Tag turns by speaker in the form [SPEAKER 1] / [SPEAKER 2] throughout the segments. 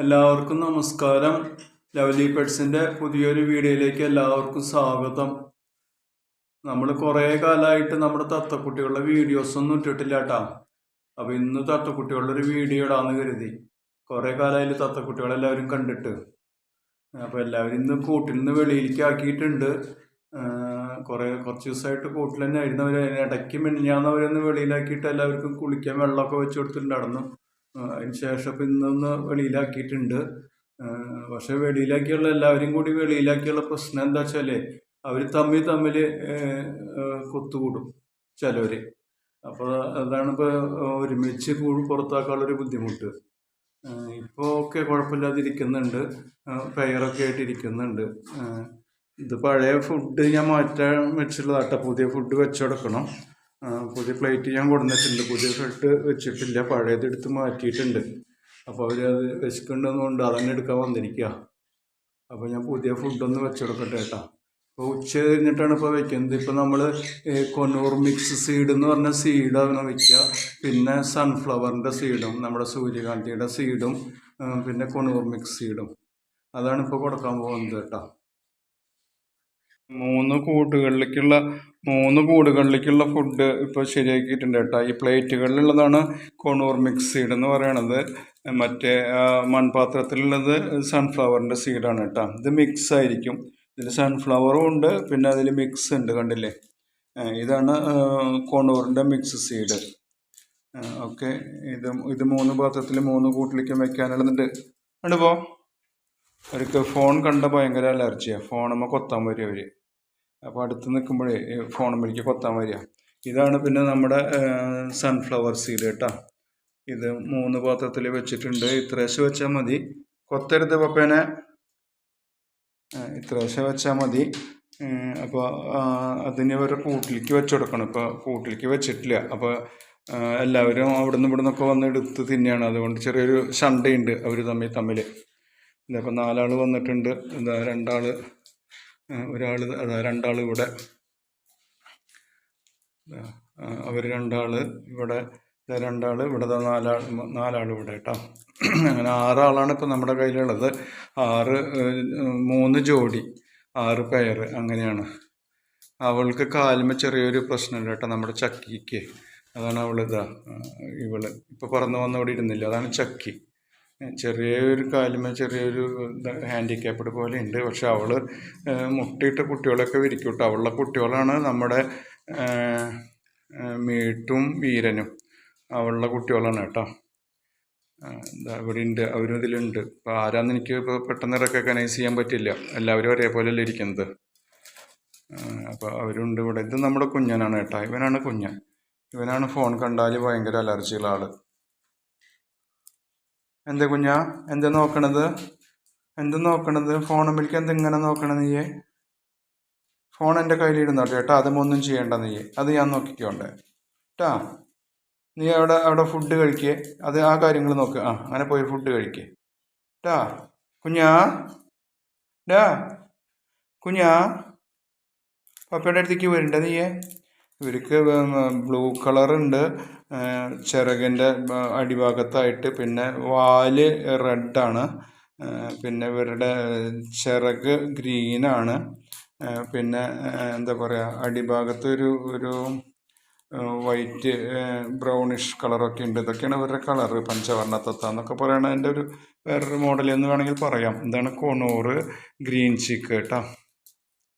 [SPEAKER 1] എല്ലാവർക്കും നമസ്കാരം. ലവ്ലി പെഡ്സിന്റെ പുതിയൊരു വീഡിയോയിലേക്ക് എല്ലാവർക്കും സ്വാഗതം. നമ്മൾ കുറേ കാലമായിട്ട് നമ്മുടെ തത്തക്കുട്ടികളുടെ വീഡിയോസ് ഒന്നും ഇട്ടിട്ടില്ല കേട്ടാ അപ്പോൾ ഇന്ന് തത്തക്കുട്ടികളുടെ ഒരു വീഡിയോ ഇടാന്ന് കരുതി. കുറേ കാലമായി തത്തക്കുട്ടികളെല്ലാവരും കണ്ടിട്ട്. അപ്പോൾ എല്ലാവരും ഇന്ന് കൂട്ടിൽ നിന്ന് വെളിയിലേക്ക് ആക്കിയിട്ടുണ്ട്. കുറേ കുറച്ച് ദിവസമായിട്ട് കൂട്ടിൽ തന്നെ ആയിരുന്നു ഇടയ്ക്ക് മിനിഞ്ഞാന്ന് വെളിയിലാക്കിയിട്ട് എല്ലാവർക്കും കുളിക്കാൻ വെള്ളമൊക്കെ വെച്ച് കൊടുത്തിട്ടുണ്ടായിരുന്നു. അതിന് ശേഷം ഇന്നൊന്ന് വെളിയിലാക്കിയിട്ടുണ്ട്. പക്ഷെ വെളിയിലാക്കിയുള്ള എല്ലാവരും കൂടി വെളിയിലാക്കിയുള്ള പ്രശ്നം എന്താ വെച്ചാൽ അവർ തമ്മിൽ തമ്മിൽ കൊത്തുകൂടും ചിലവർ അപ്പോൾ അതാണ് ഇപ്പോൾ ഒരുമിച്ച് കൂടി പുറത്താക്കാനുള്ളൊരു ബുദ്ധിമുട്ട്. ഇപ്പോൾ ഒക്കെ കുഴപ്പമില്ലാതിരിക്കുന്നുണ്ട്. പെയറൊക്കെ ആയിട്ട് ഇരിക്കുന്നുണ്ട് ഇത് പഴയ ഫുഡ് ഞാൻ മാറ്റാൻ വെച്ചിട്ടുള്ളതാട്ടോ. പുതിയ ഫുഡ് വെച്ച് കൊടുക്കണം. പുതിയ പ്ലേറ്റ് ഞാൻ കൊടുന്നിട്ടുണ്ട് പുതിയ ഷർട്ട് വെച്ചിട്ടില്ല. പഴയത് എടുത്ത് മാറ്റിയിട്ടുണ്ട്. അപ്പോൾ അവർ അത് വെച്ചിട്ടുണ്ടെന്നുകൊണ്ട് അതന്നെ എടുക്കാൻ വന്നിരിക്കുക അപ്പോൾ ഞാൻ പുതിയ ഫുഡൊന്ന് വെച്ചെടുക്കട്ടെ കേട്ടോ. അപ്പോൾ ഉച്ച കഴിഞ്ഞിട്ടാണ് ഇപ്പോൾ വെക്കുന്നത്. ഇപ്പോൾ നമ്മൾ കൊന്നൂർ മിക്സ് സീഡ് എന്ന് പറഞ്ഞ സീഡാണ് വെക്കുക. പിന്നെ സൺഫ്ലവറിന്റെ സീഡും നമ്മുടെ സൂര്യകാന്തിയുടെ സീഡും പിന്നെ കൊന്നൂർ മിക്സ് സീഡും അതാണ് ഇപ്പോൾ കൊടുക്കാൻ പോകുന്നത് കേട്ടോ. മൂന്ന് കൂടുകളിലേക്കുള്ള മൂന്ന് കൂടുകളിലേക്കുള്ള ഫുഡ് ഇപ്പോൾ ശരിയാക്കിയിട്ടുണ്ട് കേട്ടോ. ഈ പ്ലേറ്റുകളിലുള്ളതാണ് കൊണൂർ മിക്സ് സീഡ് എന്ന് പറയണത്. മറ്റേ മൺപാത്രത്തിലുള്ളത് സൺഫ്ലവറിന്റെ സീഡാണ് കേട്ടോ. ഇത് മിക്സ് ആയിരിക്കും. ഇതിൽ സൺഫ്ലവറും ഉണ്ട് പിന്നെ അതിൽ മിക്സ് ഉണ്ട് കണ്ടില്ലേ? ഇതാണ് കൊണൂറിന്റെ മിക്സ് സീഡ് ഓക്കെ. ഇത് ഇത് മൂന്ന് പാത്രത്തിൽ മൂന്ന് കൂട്ടിലേക്കും വെക്കാനുള്ളതുണ്ട്. ഉണ്ട് പോ. അവർക്ക് ഫോൺ കണ്ട ഭയങ്കര അലർജിയാണ് ഫോണുമ്പോൾ കൊത്താൻ വരിക അവർ അപ്പോൾ അടുത്ത് നിൽക്കുമ്പോഴേ ഫോണുമ്പോഴേക്ക് കൊത്താൻ വരിക. ഇതാണ് പിന്നെ നമ്മുടെ സൺഫ്ലവർ സീഡ് കേട്ടോ. ഇത് മൂന്ന് പാത്രത്തിൽ വെച്ചിട്ടുണ്ട്. ഇത്രേശം വെച്ചാൽ മതി. കൊത്തരുത് പപ്പേനെ. ഇത്രേശം വെച്ചാൽ മതി. അപ്പോൾ അതിന് ഒരു കൂട്ടിലേക്ക് വെച്ച് കൊടുക്കണം. ഇപ്പോൾ കൂട്ടിലേക്ക് വെച്ചിട്ടില്ല. അപ്പോൾ എല്ലാവരും അവിടെ നിന്ന് ഇവിടെ നിന്നൊക്കെ വന്ന് എടുത്ത് തിന്നെയാണ് അതുകൊണ്ട് ചെറിയൊരു ശണ്ടയുണ്ട് അവർ തമ്മിൽ തമ്മിൽ ഇതിപ്പോൾ നാലാൾ വന്നിട്ടുണ്ട്. എന്താ രണ്ടാൾ ഒരാൾ അതാ രണ്ടാൾ ഇവിടെ. അവർ രണ്ടാൾ ഇവിടെ രണ്ടാൾ ഇവിടെ നാലാൾ നാലാൾ ഇവിടെ കേട്ടോ. അങ്ങനെ ആറാളാണ് ഇപ്പം നമ്മുടെ കയ്യിലുള്ളത്. ആറ് മൂന്ന് ജോഡി ആറ് പെയർ അങ്ങനെയാണ്. അവൾക്ക് കാലിമ ചെറിയൊരു പ്രശ്നമുണ്ട് കേട്ടോ നമ്മുടെ ചക്കിക്ക്. അതാണ് അവളിതാ ഇവൾ. ഇപ്പോൾ പറന്നു വന്നവിടെ ഇരുന്നില്ല. അതാണ് ചക്കി. ചെറിയൊരു കാലിമ ചെറിയൊരു ഹാൻഡിക്കാപ്പ്ഡ് പോലെ ഉണ്ട്. പക്ഷെ അവൾ മുട്ടിയിട്ട കുട്ടികളൊക്കെ വിരിക്കും കേട്ടോ അവളുടെ കുട്ടികളാണ് നമ്മുടെ മീട്ടും വീരനും. അവളുടെ കുട്ടികളാണ് കേട്ടോ. ഇവിടെ ഉണ്ട് അവരും ഇതിലുണ്ട്. ഇപ്പം ആരാന്ന് എനിക്ക് ഇപ്പോൾ പെട്ടെന്ന് റെക്കഗ്നൈസ് ചെയ്യാൻ പറ്റില്ല. എല്ലാവരും ഒരേപോലെ അല്ലേ ഇരിക്കുന്നത് അപ്പോൾ അവരുണ്ട് ഇവിടെ. ഇത് നമ്മുടെ കുഞ്ഞനാണ് കേട്ടോ. ഇവനാണ് കുഞ്ഞൻ. ഇവനാണ് ഫോൺ കണ്ടാൽ ഭയങ്കര അലർജിയുള്ള ആൾ എന്താ കുഞ്ഞാ? എന്താ നോക്കണത്? എന്താ നോക്കണത്? ഫോണുമ്പിലേക്ക് എന്താ ഇങ്ങനെ നോക്കണത് നീയെ? ഫോൺ എന്റെ കയ്യിലിരുന്നോട്ടെ ചേട്ടാ അതുമൊന്നും ചെയ്യണ്ട നീ അത് ഞാൻ നോക്കിക്കോണ്ട്. കേട്ടാ നീ അവിടെ അവിടെ ഫുഡ് കഴിക്കേ. അത് ആ കാര്യങ്ങൾ നോക്ക്. ആ അങ്ങനെ പോയി ഫുഡ് കഴിക്കേ. ട്ടാ. കുഞ്ഞാ? ഡാ കുഞ്ഞാ? പപ്പയുടെ അടുത്തേക്ക് വരണ്ട നീയേ. ഇവർക്ക് ബ്ലൂ കളറുണ്ട്. ചിറകിന്റെ അടിഭാഗത്തായിട്ട് പിന്നെ വാൽ റെഡാണ്. പിന്നെ ഇവരുടെ ചിറക് ഗ്രീനാണ്. പിന്നെ എന്താ പറയുക അടിഭാഗത്ത് ഒരു ഒരു വൈറ്റ് ബ്രൗണിഷ് കളറൊക്കെ ഉണ്ട്. ഇതൊക്കെയാണ് ഇവരുടെ കളറ് പഞ്ചവർണ തത്ത എന്നൊക്കെ എന്റെ ഒരു വേറൊരു മോഡൽ എന്ന് വേണമെങ്കിൽ പറയാം. എന്താണ് കൊണൂറ് ഗ്രീൻ ചിക്ക് കേട്ടോ.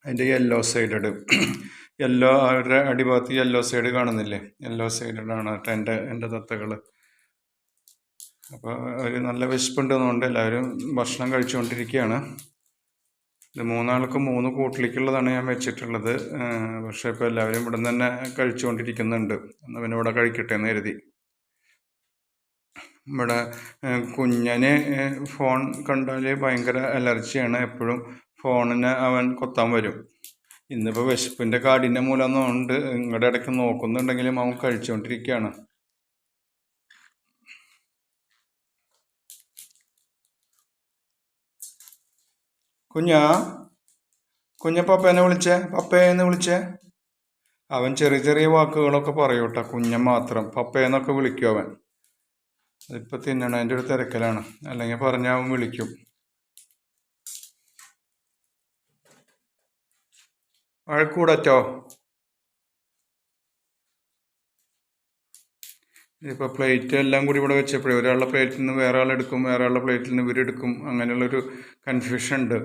[SPEAKER 1] അതിന്റെ യെല്ലോ സൈഡഡ്. യെല്ലോ അവരുടെ അടിഭാഗത്ത് യെല്ലോ സൈഡ് കാണുന്നില്ലേ? യെല്ലോ സൈഡിലാണ് എന്റെ എന്റെ തത്തകൾ അപ്പോൾ ഒരു നല്ല വിശപ്പുണ്ടെന്നുകൊണ്ട് എല്ലാവരും ഭക്ഷണം കഴിച്ചുകൊണ്ടിരിക്കുകയാണ്. ഇത് മൂന്നാൾക്ക് മൂന്ന് കൂട്ടിലേക്കുള്ളതാണ് ഞാൻ വെച്ചിട്ടുള്ളത്. പക്ഷേ ഇപ്പോൾ എല്ലാവരും ഇവിടെ നിന്ന് തന്നെ കഴിച്ചുകൊണ്ടിരിക്കുന്നുണ്ട്. എന്നാൽ പിന്നെ ഇവിടെ കഴിക്കട്ടെ എന്ന് കരുതി. ഇവിടെ കുഞ്ഞന് ഫോൺ കണ്ടാൽ ഭയങ്കര അലർജിയാണ് എപ്പോഴും ഫോണിന് അവൻ കൊത്താൻ വരും. ഇന്നിപ്പോൾ വിശപ്പിന്റെ കാടിന്റെ മൂലമൊന്നും ഉണ്ട്. നിങ്ങളുടെ ഇടയ്ക്ക് നോക്കുന്നുണ്ടെങ്കിലും അവൻ കഴിച്ചുകൊണ്ടിരിക്കുകയാണ് കുഞ്ഞാ കുഞ്ഞ പപ്പേനെ വിളിച്ചേ പപ്പേന്ന് വിളിച്ചേ. അവൻ ചെറിയ ചെറിയ വാക്കുകളൊക്കെ പറയൂട്ട കുഞ്ഞൻ മാത്രം. പപ്പേന്നൊക്കെ വിളിക്കും അവൻ. അതിപ്പോൾ തിന്നണതിന്റെ ഒരു തിരക്കലാണ്. അല്ലെങ്കിൽ പറഞ്ഞാൽ അവൻ വിളിക്കും. വഴക്കൂടറ്റോ ഇപ്പോൾ പ്ലേറ്റ് എല്ലാം കൂടി ഇവിടെ വെച്ചപ്പോഴേ ഒരാളുടെ പ്ലേറ്റിൽ നിന്ന് വേറെ ആളെടുക്കും വേറെ ആളുടെ പ്ലേറ്റിൽ നിന്ന് ഇവരെടുക്കും അങ്ങനെയുള്ളൊരു കൺഫ്യൂഷൻ ഉണ്ട്.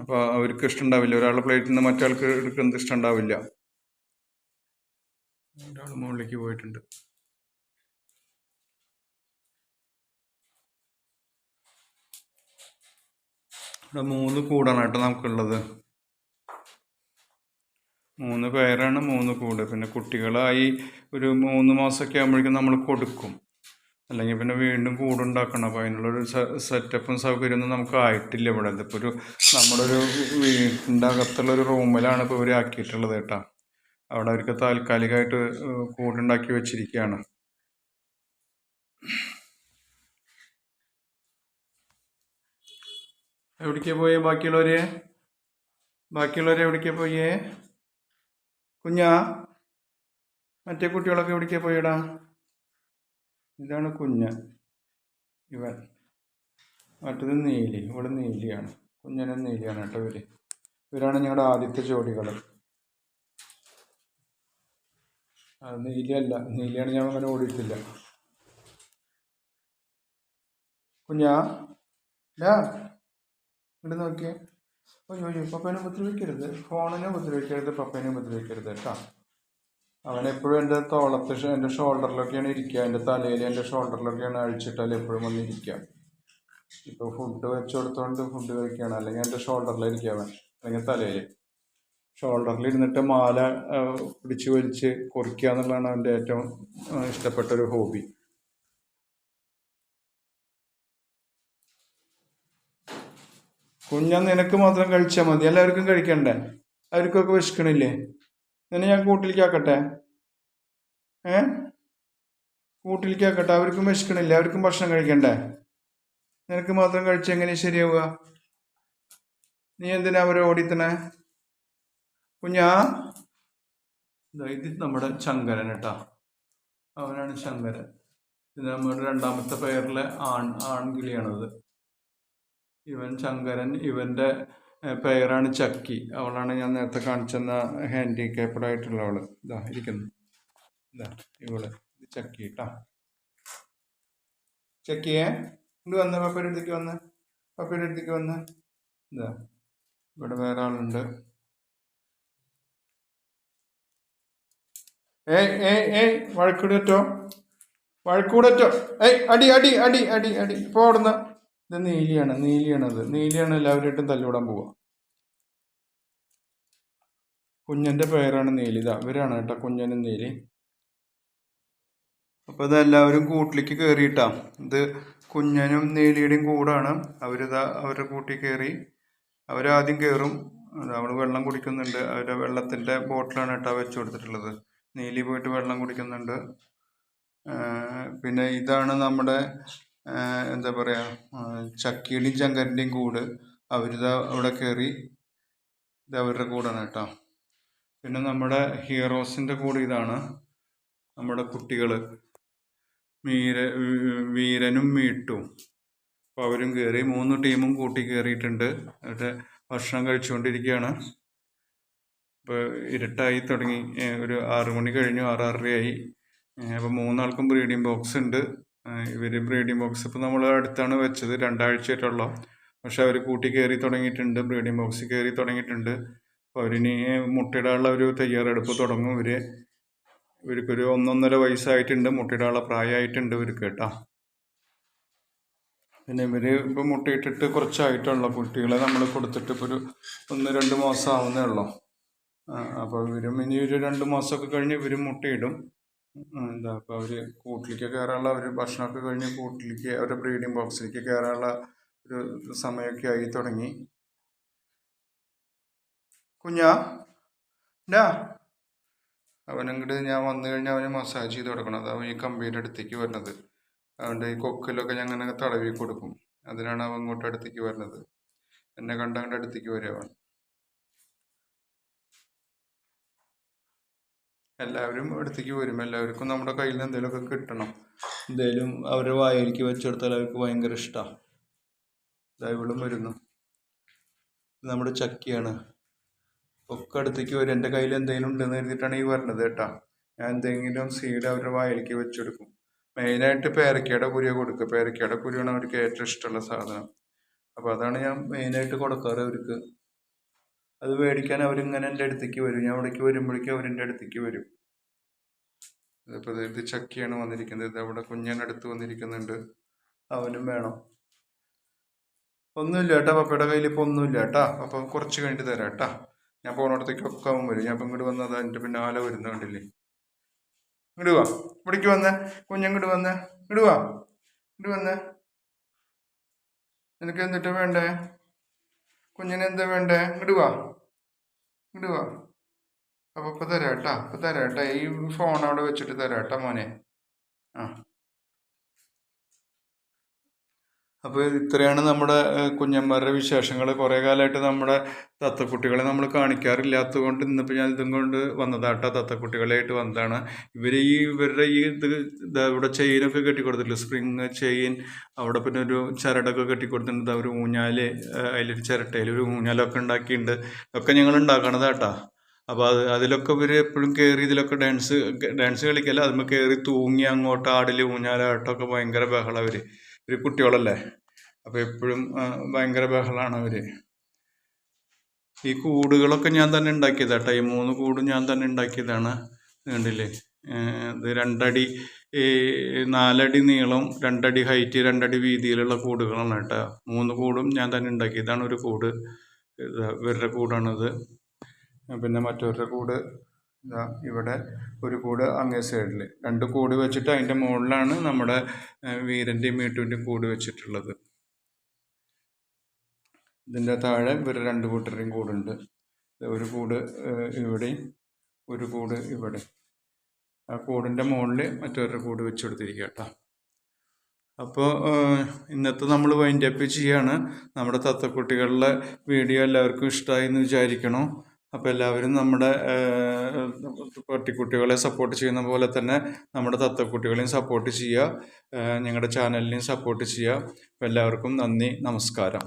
[SPEAKER 1] അപ്പോൾ അവർക്ക് ഇഷ്ടമുണ്ടാവില്ല. ഒരാളുടെ പ്ലേറ്റിൽ നിന്ന് മറ്റാൾക്ക് എടുക്കുന്നത് ഇഷ്ടമുണ്ടാവില്ല. ഒരാൾ മുകളിലേക്ക് പോയിട്ടുണ്ട്. മൂന്ന് കൂടാണ് കേട്ടോ നമുക്കുള്ളത്. മൂന്ന് പേരാണ് മൂന്ന് കൂട്. പിന്നെ കുട്ടികളായി ഒരു മൂന്ന് മാസമൊക്കെ ആകുമ്പോഴേക്കും നമ്മൾ കൊടുക്കും. അല്ലെങ്കിൽ പിന്നെ വീണ്ടും കൂടുണ്ടാക്കണം. അപ്പോൾ അതിനുള്ളൊരു സെറ്റപ്പും സൗകര്യമൊന്നും നമുക്ക് ആയിട്ടില്ല ഇവിടെ. ഇതിപ്പോൾ ഒരു നമ്മുടെ ഒരു വീടിന്റെ അകത്തുള്ള ഒരു റൂമിലാണ് ഇപ്പോൾ ഇവർ ആക്കിയിട്ടുള്ളത് കേട്ടോ. അവിടെ അവർക്ക് താൽക്കാലികമായിട്ട് കൂടുണ്ടാക്കി വെച്ചിരിക്കുകയാണ്. എവിടേക്കാ പോയേ ബാക്കിയുള്ളവര്? ബാക്കിയുള്ളവരെ എവിടേക്ക് പോയേ? കുഞ്ഞാ മറ്റേ കുട്ടികളൊക്കെ എവിടേക്ക് പോയിടാ? ഇതാണ് കുഞ്ഞ. ഇവൻ. മറ്റത് നീലി. ഇവിടെ നീലിയാണ്. കുഞ്ഞനും നീലിയാണ് കേട്ടോ ഇവർ. ഇവരാണ് ഞങ്ങളുടെ ആദ്യത്തെ ജോഡികൾ നീലിയല്ല. നീലിയാണ് ഞാൻ അങ്ങനെ ഓടിയിട്ടില്ല. കുഞ്ഞാ ഇവിടെ നോക്കിയേ. അയ്യോ അയ്യോ പപ്പേനെ ഉപദ്രവിക്കരുത്. ഫോണിനെ ഉപദ്രവിക്കരുത് പപ്പേനെ ഉപദ്രവിക്കരുത് കേട്ടോ. അവനെപ്പോഴും എന്റെ തോളത്ത് എന്റെ ഷോൾഡറിലൊക്കെയാണ് ഇരിക്കുക. എന്റെ തലയിൽ എന്റെ ഷോൾഡറിലൊക്കെയാണ് അഴിച്ചിട്ടാൽ എപ്പോഴും വന്ന് ഇരിക്കുക. ഇപ്പോൾ ഫുഡ് വെച്ച് കൊടുത്തോണ്ട് ഫുഡ് കഴിക്കുകയാണ്. അല്ലെങ്കിൽ എന്റെ ഷോൾഡറിലിരിക്കുക അവൻ അല്ലെങ്കിൽ തലയിൽ. ഷോൾഡറിൽ ഇരുന്നിട്ട് മാല പിടിച്ച് വലിച്ച് കുറിക്കുക എന്നുള്ളതാണ് അവന്റെ ഏറ്റവും ഇഷ്ടപ്പെട്ട ഒരു ഹോബി. കുഞ്ഞ നിനക്ക് മാത്രം കഴിച്ചാൽ മതി. എല്ലാവർക്കും കഴിക്കണ്ടേ? അവർക്കൊക്കെ വിശക്കണില്ലേ? നിന്നെ ഞാൻ കൂട്ടിലേക്ക് ആക്കട്ടെ? ഏ? കൂട്ടിലേക്ക് ആക്കട്ടെ. അവർക്കും വിശക്കണില്ലേ? അവർക്കും ഭക്ഷണം കഴിക്കണ്ടേ? നിനക്ക് മാത്രം കഴിച്ച് എങ്ങനെ ശരിയാവുക? നീ എന്തിനാ അവരെ ഓടിത്തണേ? കുഞ്ഞാ? ഇത് നമ്മുടെ ശങ്കരൻ കേട്ടാ അവനാണ് ശങ്കരൻ. ഇത് നമ്മുടെ രണ്ടാമത്തെ പേരിലെ ആൺ ആൺകിളിയാണത്. ഇവൻ ശങ്കരൻ ഇവന്റെ പേരാണ് ചക്കി. അവളാണ് ഞാൻ നേരത്തെ കാണിച്ചെന്ന ഹാൻഡിക്കാപ്പഡ് ആയിട്ടുള്ള അവൾ. ഇതാ ഇരിക്കുന്നു. ഇതാ ഇവൾ. ചക്കി കേട്ടാ ചക്കിയെ ഇങ്ങോട്ട് വന്ന് പപ്പയുടെ അടുത്തേക്ക് വന്ന്. പപ്പയുടെ അടുത്തേക്ക് വന്ന്. ഇതാ ഇവിടെ വേറെ ആളുണ്ട്. ഏയ് ഏയ് ഏയ് വഴക്കൂടറ്റോ വഴക്കൂടറ്റോ ഏയ് അടി അടി അടി അടി അടി. ഇപ്പോൾ അവിടുന്ന് ഇത് നീലിയാണ് നീലിയാണ് ഇത് നീലിയാണ് എല്ലാവരുമായിട്ടും തല്ലുവിടാൻ പോവുക. കുഞ്ഞന്റെ പേരാണ് നീലി. ഇതാ ഇവരാണ് കേട്ടോ കുഞ്ഞനും നീലി അപ്പോൾ ഇത് എല്ലാവരും കൂട്ടിലേക്ക് കയറിയിട്ടാ ഇത് കുഞ്ഞനും നീലിയുടെയും കൂടാണ്. അവരിതാ അവരുടെ കൂട്ടിൽ കയറി അവരാദ്യം കയറും അവൾ വെള്ളം കുടിക്കുന്നുണ്ട്. അവരുടെ വെള്ളത്തിന്റെ ബോട്ടിലാണ് കേട്ടോ വെച്ചു കൊടുത്തിട്ടുള്ളത്. നീലി പോയിട്ട് വെള്ളം കുടിക്കുന്നുണ്ട്. പിന്നെ ഇതാണ് നമ്മുടെ എന്താ പറയുക ചക്കിയുടെയും ചങ്കരന്റെയും കൂട് അവരിതാ അവിടെ കയറി ഇത് അവരുടെ കൂടാണ് കേട്ടോ. പിന്നെ നമ്മുടെ ഹീറോസിന്റെ കൂടെ ഇതാണ് നമ്മുടെ കുട്ടികൾ മീര വീരനും മീട്ടും. അപ്പോൾ അവരും കയറി മൂന്ന് ടീമും കൂട്ടി കയറിയിട്ടുണ്ട് അവരുടെ ഭക്ഷണം കഴിച്ചുകൊണ്ടിരിക്കുകയാണ്. ഇപ്പോൾ ഇരട്ടായി തുടങ്ങി. ഒരു ആറുമണി കഴിഞ്ഞു ആറാറരയായി അപ്പോൾ മൂന്നാൾക്കും ബ്രീഡിംഗ് ബോക്സ് ഉണ്ട്. ഇവർ ബ്രീഡിംഗ് ബോക്സ് ഇപ്പോൾ നമ്മൾ അടുത്താണ് വെച്ചത് രണ്ടാഴ്ചയായിട്ടുള്ള. പക്ഷെ അവർ കൂട്ടി കയറി തുടങ്ങിയിട്ടുണ്ട് ബ്രീഡിംഗ് ബോക്സ് കയറി തുടങ്ങിയിട്ടുണ്ട്. അപ്പോൾ അവരിനി മുട്ടയിടാനുള്ള ഒരു തയ്യാറെടുപ്പ് തുടങ്ങും ഇവർ ഇവർക്കൊരു ഒന്നൊന്നര വയസ്സായിട്ടുണ്ട് മുട്ടയിടാനുള്ള പ്രായമായിട്ടുണ്ട് ഇവർക്ക് കേട്ടോ. പിന്നെ ഇവർ ഇപ്പോൾ മുട്ടയിട്ടിട്ട് കുറച്ചായിട്ടുള്ള കുട്ടികളെ നമ്മൾ കൊടുത്തിട്ട് ഇപ്പോൾ ഒരു ഒന്ന് രണ്ട് മാസം ആവുന്നേ ഉള്ളൂ. അപ്പോൾ ഇവരും ഇനി ഒരു രണ്ട് മാസമൊക്കെ കഴിഞ്ഞ് ഇവരും മുട്ടയിടും. എന്താ ഇപ്പോൾ അവർ കൂട്ടിലേക്ക് കയറാനുള്ള അവർ ഭക്ഷണമൊക്കെ കഴിഞ്ഞ് കൂട്ടിലേക്ക് അവരുടെ ബ്രീഡിംഗ് ബോക്സിലേക്ക് കയറാനുള്ള ഒരു സമയമൊക്കെ ആയി തുടങ്ങി. കുഞ്ഞാ ഡാ അവനങ്ങോട്ട് ഞാൻ വന്നു കഴിഞ്ഞാൽ അവന് മസാജ് ചെയ്ത് കൊടുക്കണം. അതാവും ഈ കമ്പിയുടെ അടുത്തേക്ക് വരുന്നത്. അവന്റെ ഈ കൊക്കിലൊക്കെ ഞാൻ അങ്ങനെ തടവി കൊടുക്കും. അതിനാണ് അവൻ ഇങ്ങോട്ട് അടുത്തേക്ക് വരുന്നത്. എന്നെ കണ്ട് അങ്ങോട്ട് അടുത്തേക്ക് വരും അവൻ. എല്ലാവരും അടുത്തേക്ക് വരും. എല്ലാവർക്കും നമ്മുടെ കയ്യിൽ നിന്ന് എന്തെങ്കിലുമൊക്കെ കിട്ടണം. എന്തായാലും അവരുടെ വായിലേക്ക് വെച്ചെടുത്താൽ അവർക്ക് ഭയങ്കര ഇഷ്ടമാണ് ഇവളും വരുന്നു. നമ്മുടെ ചക്കിയാണ്. ഒക്കെ അടുത്തേക്ക് വരും. എന്റെ കയ്യിൽ എന്തെങ്കിലും ഉണ്ടെന്ന് കരുതിയിട്ടാണ് ഈ പറഞ്ഞത് കേട്ടോ. ഞാൻ എന്തെങ്കിലും സീഡ് അവരുടെ വായിലേക്ക് വെച്ചെടുക്കും. മെയിനായിട്ട് പേരക്കയുടെ കുരുവ കൊടുക്കുക. പേരക്കയുടെ കുരുവാണ് അവർക്ക് ഏറ്റവും ഇഷ്ടമുള്ള സാധനം. അപ്പോൾ അതാണ് ഞാൻ മെയിനായിട്ട് കൊടുക്കാറ് അവർക്ക്. അത് മേടിക്കാൻ അവരിങ്ങനെ എന്റെ അടുത്തേക്ക് വരും. ഞാൻ അവിടേക്ക് വരുമ്പോഴേക്കും അവരെന്റെ അടുത്തേക്ക് വരും. ഇതിപ്പോൾ ഇത് ചക്കിയാണ് വന്നിരിക്കുന്നത്. ഇത് അവിടെ കുഞ്ഞൻ അടുത്ത് വന്നിരിക്കുന്നുണ്ട്. അവനും വേണം. ഒന്നുമില്ല കേട്ടോ പപ്പയുടെ കയ്യിൽ ഇപ്പോൾ ഒന്നുമില്ല ഏട്ടാ അപ്പം കുറച്ച് കഴിഞ്ഞിട്ട് തരാം ഏട്ടാ ഞാൻ പോണടത്തേക്കൊക്കെ അവൻ വരും. ഞാൻ ഇപ്പം ഇങ്ങോട്ട് വന്നത് എന്റെ പിന്നാലെ വരുന്ന കണ്ടില്ലേ? ഇങ്ങോട്ട് വാ. ഇവിടേക്ക് വന്നേ. കുഞ്ഞങ്ങോട്ട് വന്നേ. ഇങ്ങോട്ട് വാ. ഇങ്ങോട്ട് വന്നേ. നിനക്ക് എന്നിട്ട് വേണ്ടേ? കുഞ്ഞിന് എന്താ വേണ്ടേ? ഇങ്ങോട്ട് വാ. ഇങ്ങോട്ട് വാ. അപ്പോൾ ഇപ്പോൾ തരാം കേട്ടോ. ഇപ്പോൾ തരാം കേട്ടോ. ഈ ഫോൺ അവിടെ വെച്ചിട്ട് തരാം കേട്ടോ മോനെ. ആ. അപ്പോൾ ഇത്രയാണ് നമ്മുടെ കുഞ്ഞന്മാരുടെ വിശേഷങ്ങൾ കുറേ കാലമായിട്ട് നമ്മുടെ തത്തക്കുട്ടികളെ നമ്മൾ കാണിക്കാറില്ലാത്തത് കൊണ്ട് ഇന്നിപ്പോൾ ഞാൻ ഇതും കൊണ്ട് വന്നതാട്ടോ. തത്തക്കുട്ടികളായിട്ട് വന്നതാണ്. ഇവർ ഈ ഇവരുടെ ഈ ഇത് ഇവിടെ ചെയിനൊക്കെ കെട്ടിക്കൊടുത്തിട്ടില്ല? സ്പ്രിങ് ചെയിൻ അവിടെ പിന്നെ ഒരു ചരടൊക്കെ കെട്ടിക്കൊടുത്തിട്ടുണ്ട്. ഒരു ഊഞ്ഞാൽ ഏഹ്, അതിലൊരു ചിരട്ടയിൽ ഒരു ഊഞ്ഞാലൊക്കെ ഉണ്ടാക്കിയിട്ടുണ്ട് ഒക്കെ ഞങ്ങൾ ഉണ്ടാക്കണതാട്ടാ. അപ്പോൾ അത് അതിലൊക്കെ ഇവർ എപ്പോഴും കയറി ഇതിലൊക്കെ ഡാൻസ് ഡാൻസ് കളിക്കല്ല. അതിന്മേൽ കയറി തൂങ്ങി അങ്ങോട്ട് ആടിൽ ഊഞ്ഞാലാട്ടമൊക്കെ ഭയങ്കര ബഹളം അവർ ഒരു കുട്ടികളല്ലേ? അപ്പോൾ എപ്പോഴും ഭയങ്കര ബഹളമാണ് അവർ ഈ കൂടുകളൊക്കെ ഞാൻ തന്നെ ഉണ്ടാക്കിയതാട്ടോ ഈ മൂന്ന് കൂടും ഞാൻ തന്നെ ഉണ്ടാക്കിയതാണ്. കണ്ടില്ലേ? ഇത് രണ്ടടി നാലടി നീളം രണ്ടടി ഹൈറ്റ് രണ്ടടി വീതിയിലുള്ള കൂടുകളാണ് കേട്ടോ മൂന്ന് കൂടും ഞാൻ തന്നെ ഉണ്ടാക്കിയതാണ് ഒരു കൂട്. ഇവരുടെ കൂടാണിത്. പിന്നെ മറ്റവരുടെ കൂട് ഇവിടെ ഒരു കൂട് അങ്ങേ സൈഡിൽ രണ്ട് കൂട് വെച്ചിട്ട് അതിന്റെ മുകളിലാണ് നമ്മുടെ വീരന്റെയും മീട്ടുവിന്റെയും കൂട് വെച്ചിട്ടുള്ളത്. ഇതിന്റെ താഴെ ഇവർ രണ്ട് കൂട്ടരുടെയും കൂടുണ്ട്. ഒരു കൂട് ഇവിടെയും ഒരു കൂട് ഇവിടെ. ആ കൂടിന്റെ മുകളിൽ മറ്റൊരു കൂട് വെച്ച് കൊടുത്തിരിക്കുക കേട്ടോ അപ്പോൾ ഇന്നത്തെ നമ്മൾ വൈൻഡപ്പ് ചെയ്യാണ്. നമ്മുടെ തത്തക്കുട്ടികളുടെ വീഡിയോ എല്ലാവർക്കും ഇഷ്ടമായി എന്ന് വിചാരിക്കണം? അപ്പോൾ എല്ലാവരും നമ്മുടെ പട്ടിക്കുട്ടികളെ സപ്പോർട്ട് ചെയ്യുന്ന പോലെ തന്നെ നമ്മുടെ തത്തക്കുട്ടികളെയും സപ്പോർട്ട് ചെയ്യുക. ഞങ്ങളുടെ ചാനലിനെയും സപ്പോർട്ട് ചെയ്യുക. അപ്പോൾ എല്ലാവർക്കും നന്ദി നമസ്കാരം.